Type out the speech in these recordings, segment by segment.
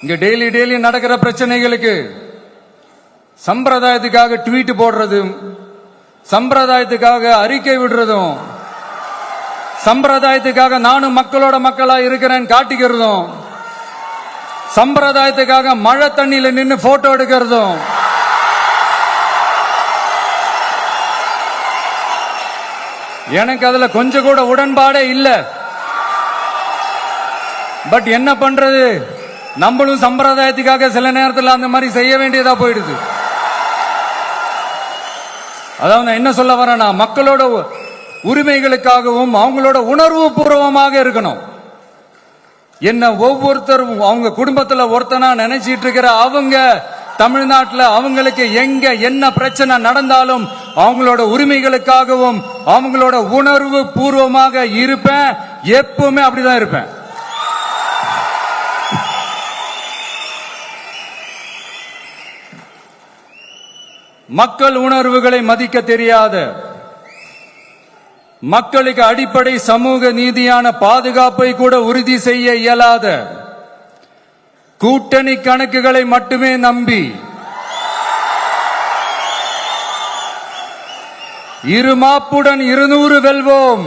இங்க daily daily நடக்கிற பிரச்சனைகளுக்கு சம்பிரதாயத்துக்காக ட்வீட் போடுறதும் சம்பிரதாயத்துக்காக அறிக்கை விடுறதும் சம்பிரதாயத்துக்காக நானும் மக்களோட மக்களா இருக்கிறேன் காட்டிக்கிறதும் சம்பிரதாயத்துக்காக மழை தண்ணியில நின்று போட்டோ எடுக்கிறதும் எனக்கு அதுல கொஞ்சம் கூட உடன்பாடே இல்லை. பட் என்ன பண்றது? நம்மளும் சம்பிரதாயத்துக்காக சில நேரத்தில் அந்த மாதிரி செய்ய வேண்டியதா போயிடுது. அதாவது நான் என்ன சொல்ல வரேன்னா மக்களோட உரிமைகளுக்காகவும் அவங்களோட உணர்வு பூர்வமாக இருக்கணும். என்ன ஒவ்வொருத்தரும் அவங்க குடும்பத்தில் ஒருத்தனா நினைச்சிட்டு இருக்கிற அவங்க தமிழ்நாட்டில் அவங்களுக்கு எங்க என்ன பிரச்சனை நடந்தாலும் அவங்களோட உரிமைகளுக்காகவும் அவங்களோட உணர்வு பூர்வமாக இருப்பேன். எப்பவுமே அப்படிதான் இருப்பேன். மக்கள் உணர்வுகளை மதிக்க தெரியாத மக்களுக்கு அடிப்படை சமூக நீதியான பாதுகாப்பை கூட உறுதி செய்ய இயலாத கூட்டணி கணக்குகளை மட்டுமே நம்பி இருமாப்புடன் இருநூறு வெல்வோம்.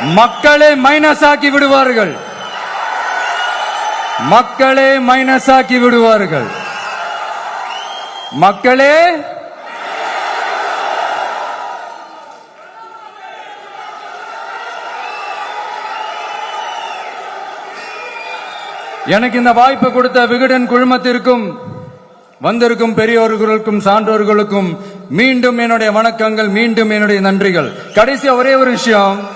மக்களை மைனஸ் ஆக்கி விடுவார்கள். மக்களே மைனஸ் ஆக்கி விடுவார்கள். மக்களே எனக்கு இந்த வாய்ப்பு கொடுத்த விகடன் குழுமத்திற்கும் வந்திருக்கும் பெரியோர்களுக்கும் சான்றோர்களுக்கும் மீண்டும் என்னுடைய வணக்கங்கள் மீண்டும் என்னுடைய நன்றிகள். கடைசி ஒரே ஒரு விஷயம்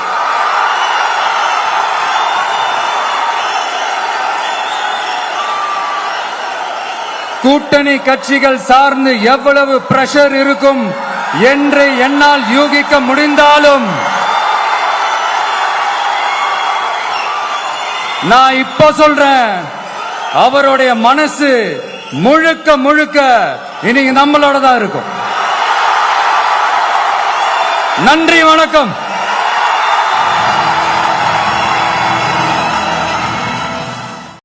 கூட்டணி கட்சிகள் சார்ந்து எவ்வளவு பிரஷர் இருக்கும் என்று என்னால் யூகிக்க முடிந்தாலும் நான் இப்ப சொல்றேன் அவருடைய மனசு முழுக்க முழுக்க இன்னைக்கு நம்மளோட தான் இருக்கும். நன்றி வணக்கம்.